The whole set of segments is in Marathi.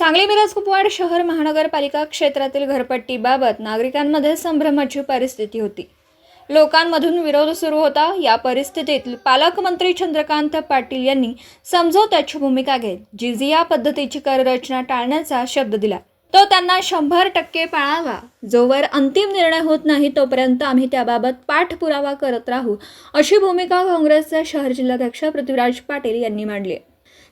सांगली मिरज कुपवाड शहर महानगरपालिका क्षेत्रातील घरपट्टीबाबत नागरिकांमध्ये संभ्रमाची परिस्थिती होती. लोकांमधून विरोध सुरू होता. या परिस्थितीत पालकमंत्री चंद्रकांत पाटील यांनी समजवत्याची भूमिका घेत जिझिया पद्धतीची कररचना टाळण्याचा शब्द दिला. तो त्यांना शंभर टक्के पाळावा. जोवर अंतिम निर्णय होत नाही तोपर्यंत आम्ही त्याबाबत पाठपुरावा करत राहू अशी भूमिका काँग्रेसचे शहर जिल्हाध्यक्ष पृथ्वीराज पाटील यांनी मांडली. आहे.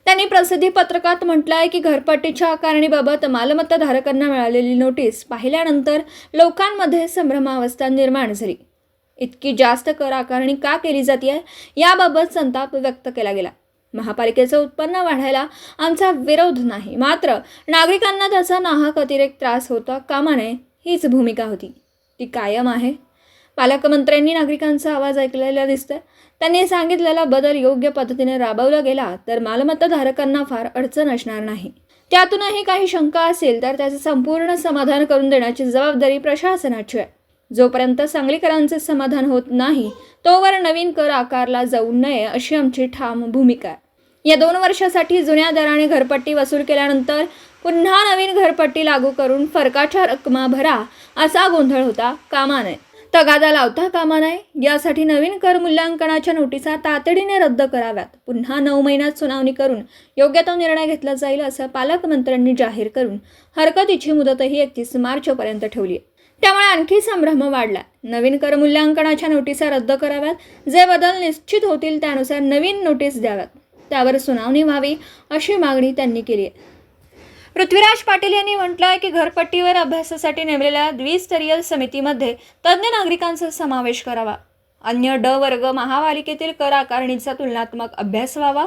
त्यांनी प्रसिद्धी पत्रकात म्हटलं आहे की घरपट्टीच्या आकारणीबाबत मालमत्ताधारकांना मिळालेली नोटीस पाहिल्यानंतर लोकांमध्ये संभ्रमावस्था निर्माण झाली. इतकी जास्त कर आकारणी का केली जाते याबाबत संताप व्यक्त केला गेला. महापालिकेचं उत्पन्न वाढायला आमचा विरोध नाही. मात्र नागरिकांना त्याचा नाहक अतिरेक त्रास होता कामा नये हीच भूमिका होती. ती कायम आहे. पालकमंत्र्यांनी नागरिकांचा आवाज ऐकलेला दिसतोय. त्यांनी सांगितलेला बदल योग्य पद्धतीने राबवला गेला तर मालमत्ताधारकांना फार अडचण असणार नाही. त्यातूनही काही शंका असेल तर त्याचं संपूर्ण समाधान करून देण्याची जबाबदारी प्रशासनाची आहे. जोपर्यंत सांगलीकरांचे समाधान होत नाही तोवर नवीन कर आकारला जाऊ नये अशी आमची ठाम भूमिका आहे. या दोन वर्षासाठी जुन्या दराने घरपट्टी वसूल केल्यानंतर पुन्हा नवीन घरपट्टी लागू करून फरकाच्या रकमा भरा असा गोंधळ होता कामा नये. तगादा लावता कामा नये. यासाठी नवीन कर मूल्यांकनाच्या नोटिसा तातडीने रद्द कराव्यात. पुन्हा नऊ महिन्यात सुनावणी करून योग्य तो निर्णय घेतला जाईल असं पालकमंत्र्यांनी जाहीर करून हरकतीची मुदतही एकतीस मार्चपर्यंत ठेवली आहे. त्यामुळे आणखी संभ्रम वाढला नवीन कर मूल्यांकनाच्या नोटिसा रद्द कराव्यात. जे बदल निश्चित होतील त्यानुसार नवीन नोटीस द्याव्यात. त्यावर सुनावणी व्हावी अशी मागणी त्यांनी केली आहे. पृथ्वीराज पाटील यांनी म्हटलं आहे की घरपट्टीवर अभ्यासासाठी नेमलेल्या द्विस्तरीय समितीमध्ये तज्ज्ञ नागरिकांचा समावेश करावा. अन्य ड वर्ग महापालिकेतील कर आकारणीचा तुलनात्मक अभ्यास व्हावा.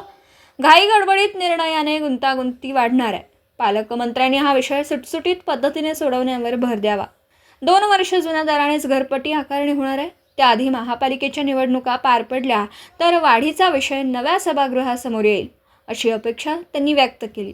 घाई गडबडीत निर्णयाने गुंतागुंती वाढणार आहे. पालकमंत्र्यांनी हा विषय सुटसुटीत पद्धतीने सोडवण्यावर भर द्यावा. दोन वर्ष जुन्या दरानेच घरपट्टी आकारणी होणार आहे. त्याआधी महापालिकेच्या निवडणुका पार पडल्या तर वाढीचा विषय नव्या सभागृहासमोर येईल अशी अपेक्षा त्यांनी व्यक्त केली.